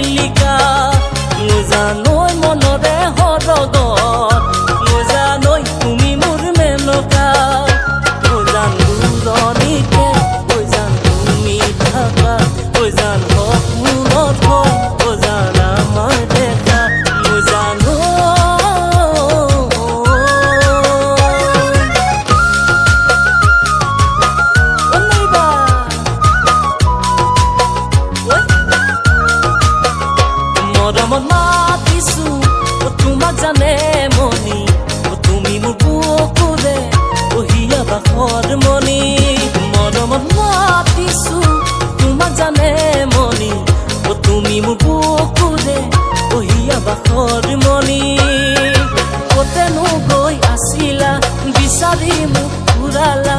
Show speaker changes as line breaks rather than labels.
¡Claro! মৰম মাতিছো তোমাক জানে মনি তুমি মোৰ বুকুৰে বহিয়া বাসৰ মনি মৰমত মাতিছো তোমাক জানে মনি তুমি মোৰ বুকুৰে বহিয়া বাসৰ মনি ক'তেনো গৈ আছিলা বিচাৰি মোক ঘূৰালা